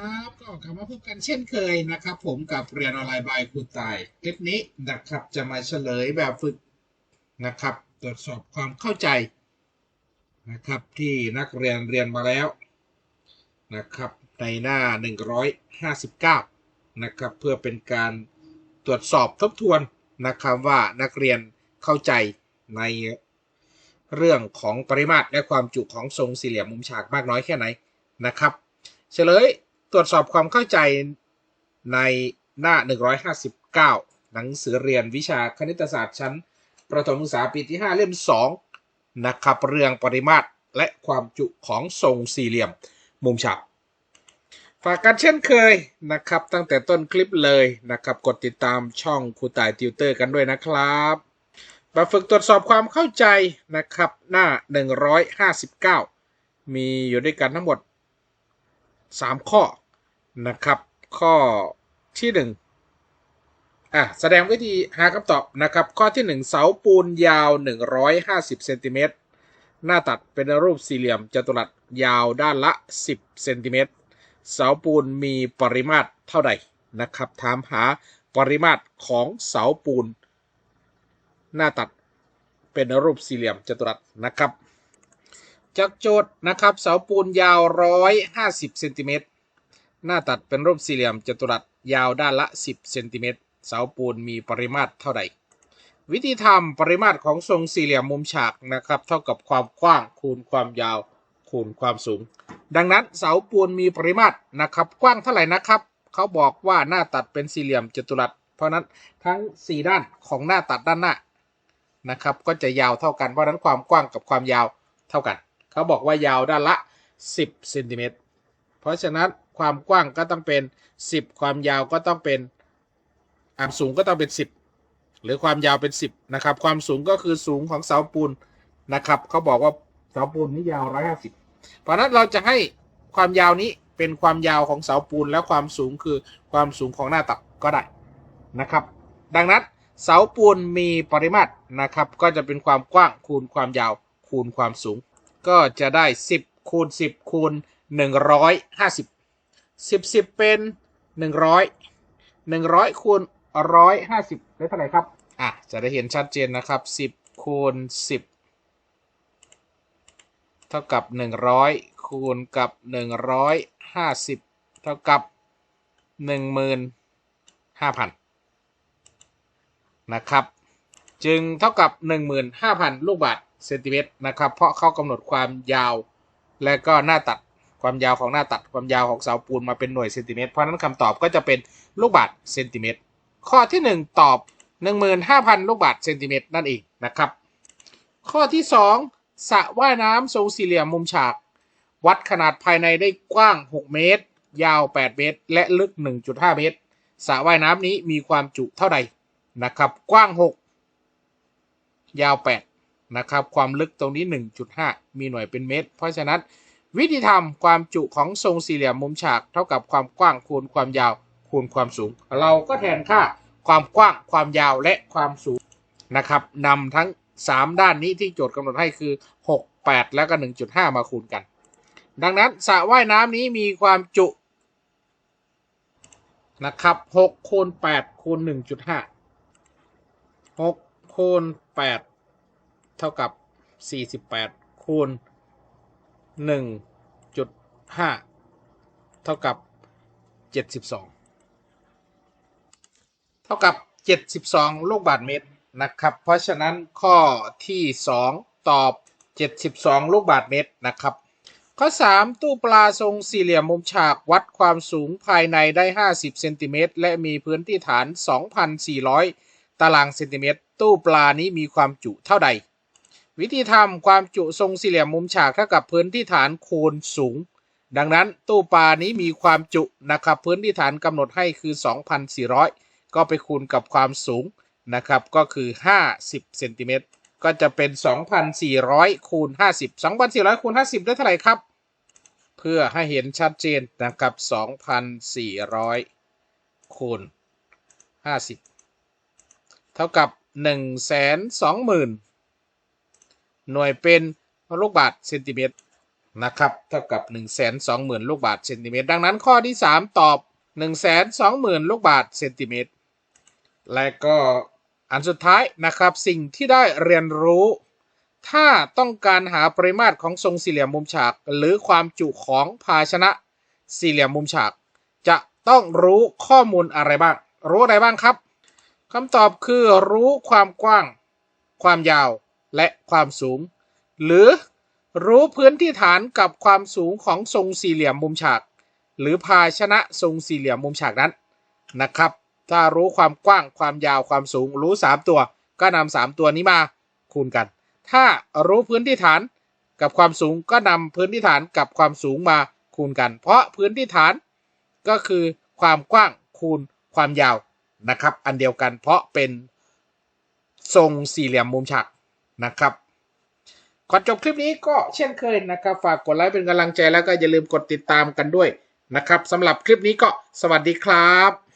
ครับก็กลับมาพบกันเช่นเคยนะครับ ผมกับเรียนออนไลน์บายครูตายคลิปนี้นะครับจะมาเฉลยแบบฝึกนะครับ ตรวจสอบความเข้าใจนะครับที่นักเรียนเรียนมาแล้วนะครับในหน้า 159นะครับเพื่อเป็นการตรวจสอบทบทวนนะครับว่านักเรียนเข้าใจในเรื่องของปริมาตรและความจุของทรงสี่เหลี่ยมมุมฉากมากน้อยแค่ไหนนะครับเฉลย ตรวจสอบความเข้าใจในหน้า 159 หนังสือเรียนวิชาคณิตศาสตร์ชั้น ประถมศึกษาปีที่ 5 เล่ม 2 นะครับ เรื่องปริมาตรและความจุของทรงสี่เหลี่ยม มุมฉากฝากกันเช่นเคยนะครับ ตั้งแต่ต้นคลิปเลยนะครับ กดติดตามช่องครูต่ายติวเตอร์กันด้วยนะครับแบบฝึกตรวจสอบความเข้าใจนะครับหน้า 159 มีอยู่ด้วยกันทั้งหมด 3ข้อนะครับ ข้อที่1อะแสดงวิธีหาคำตอบนะครับ ข้อที่1เสาปูนยาว 150เซนติเมตรหน้าตัดเป็นรูปสี่เหลี่ยมจัตุรัสยาวด้านละ 10เซนติเมตรเสาปูนมีปริมาตรเท่าใดนะครับ ถามหาปริมาตรของเสาปูน หน้าตัดเป็นรูปสี่เหลี่ยมจัตุรัสนะครับ จากโจทย์นะครับเสาปูนยาว 150เซนติเมตรหน้าตัดเป็นรูปสี่เหลี่ยมจัตุรัสยาวด้านละ 10เซนติเมตรเสาปูนมีปริมาตรเท่าใด วิธีทำปริมาตรของทรงสี่เหลี่ยมมุมฉากนะครับเท่ากับความกว้างคูณความยาวคูณความสูง ดังนั้นเสาปูนมีปริมาตรนะครับกว้างเท่าไหร่นะครับเขาบอกว่าหน้าตัดเป็นสี่เหลี่ยมจัตุรัส เพราะนั้นทั้ง 4 ด้านของหน้าตัดด้านหน้านะครับก็จะยาวเท่ากันเพราะนั้นความกว้างกับความยาวเท่ากัน เขาบอกว่ายาวด้านละ 10เซนติเมตรเพราะฉะนั้นความกว้างก็ต้องเป็น 10 ความยาวก็ต้องเป็นอ่ามสูงก็ต้องเป็น 10 หรือความยาวเป็น 10นะครับความสูงก็คือสูงของเสาปูนนะครับเขาบอกว่าเสาปูนนี่ยาว 150 เพราะนั้นเราจะให้ความยาวนี้เป็นความยาวของเสาปูนและความสูงคือความสูงของหน้าตัดก็ได้นะครับ ดังนั้นเสาปูนมีปริมาตรนะครับ ก็จะเป็นความกว้างคูณความยาวคูณความสูง ก็จะได้ 10 คูณ 10 คูณ 150 10 10 เป็น 100 100 คูณ 150 ได้เท่าไหร่ครับ อะ จะได้เห็นชัดเจนนะครับ 10 คูณ 10 เท่ากับ 100 คูณกับ 150 เท่ากับ 15,000 นะครับ จึงเท่ากับ 15,000 ลูกบาศก์ เซนติเมตรนะครับ เพราะเขากำหนดความยาว และก็หน้าตัดความยาวของหน้าตัดความยาวของเสาปูนมาเป็นหน่วยเซนติเมตรเพราะนั้นคำตอบก็จะเป็นลูกบาศก์เซนติเมตรข้อที่ 1 ตอบ 15,000 ลูกบาศก์เซนติเมตรนั่นเองนะครับ ข้อที่ 2สระว่ายน้ำทรงสี่เหลี่ยมมุมฉาก วัดขนาดภายในได้กว้าง 6 เมตร ยาว 8 เมตร และลึก 1.5 เมตรสระว่ายน้ำนี้มีความจุเท่าใดนะครับ กว้าง 6 ยาว 8 นะครับความลึกตรงนี้ 1.5 มีหน่วยเป็นเมตร เพราะฉะนั้นวิธีทำความจุของทรงสี่เหลี่ยมมุมฉาก เท่ากับความกว้างคูณความยาวคูณความสูง เราก็แทนค่าความกว้างความยาวและความสูงนะครับนำทั้ง 3 ด้านนี้ที่โจทย์กำหนดให้คือ 6 8 แล้วก็ 1.5 มาคูณกัน ดังนั้นสระว่ายน้ำนี้มีความจุนะครับ6คูณ8คูณ1.5 6คูณ8 เท่ากับ 48 คูณ 1.5 เท่ากับ 72 เท่ากับ 72 ลูกบาศก์เมตรนะครับ เพราะฉะนั้นข้อที่ 2 ตอบ 72 ลูกบาศก์เมตรนะครับ ข้อ 3 ตู้ปลาทรงสี่เหลี่ยมมุมฉากวัดความสูงภายในได้ 50 เซนติเมตรและมีพื้นที่ฐาน 2,400 ตารางเซนติเมตร ตู้ปลานี้มีความจุเท่าใด วิธีทำความจุทรงสี่เหลี่ยมมุมฉากเท่ากับพื้นที่ฐานคูณสูง ดังนั้นตู้ปลานี้มีความจุนะครับพื้นที่ฐานกำหนดให้คือ 2,400 ก็ไปคูณกับความสูงนะครับก็คือ 50เซนติเมตรก็จะเป็น 2,400คูณ50 2,400คูณ50 ได้เท่าไหร่ครับ เพื่อให้เห็นชัดเจนนะครับ 2,400คูณ50 เท่ากับ 120,000 หน่วยเป็นลูกบาศก์เซนติเมตรนะครับเท่ากับ 1 2 0 0 0 0 ลูกบาศก์เซนติเมตรดังนั้นข้อที่ 3 ตอบ 1 2 0 0 0 0 ลูกบาศก์เซนติเมตรและก็อันสุดท้ายนะครับสิ่งที่ได้เรียนรู้ ถ้าต้องการหาปริมาตรของทรงสี่เหลี่ยมมุมฉาก หรือความจุของภาชนะสี่เหลี่ยมมุมฉาก จะต้องรู้ข้อมูลอะไรบ้าง รู้อะไรบ้างครับคำตอบคือรู้ความกว้าง ความยาว และความสูง หรือรู้พื้นที่ฐานกับความสูงของทรงสี่เหลี่ยมมุมฉาก หรือภาชนะทรงสี่เหลี่ยมมุมฉากนั้นนะครับ ถ้ารู้ความกว้างความยาวความสูงรู้ 3 ตัว ก็นำสามตัวนี้มาคูณกัน ถ้ารู้พื้นที่ฐานกับความสูงก็นำพื้นที่ฐานกับความสูงมาคูณกัน เพราะพื้นที่ฐานก็คือความกว้างคูณความยาวนะครับ อันเดียวกันเพราะเป็นทรงสี่เหลี่ยมมุมฉาก นะครับก่อนจบคลิปนี้ก็เช่นเคยนะครับ ฝากกดไลค์เป็นกำลังใจแล้วก็อย่าลืมกดติดตามกันด้วยนะครับสำหรับคลิปนี้ก็สวัสดีครับ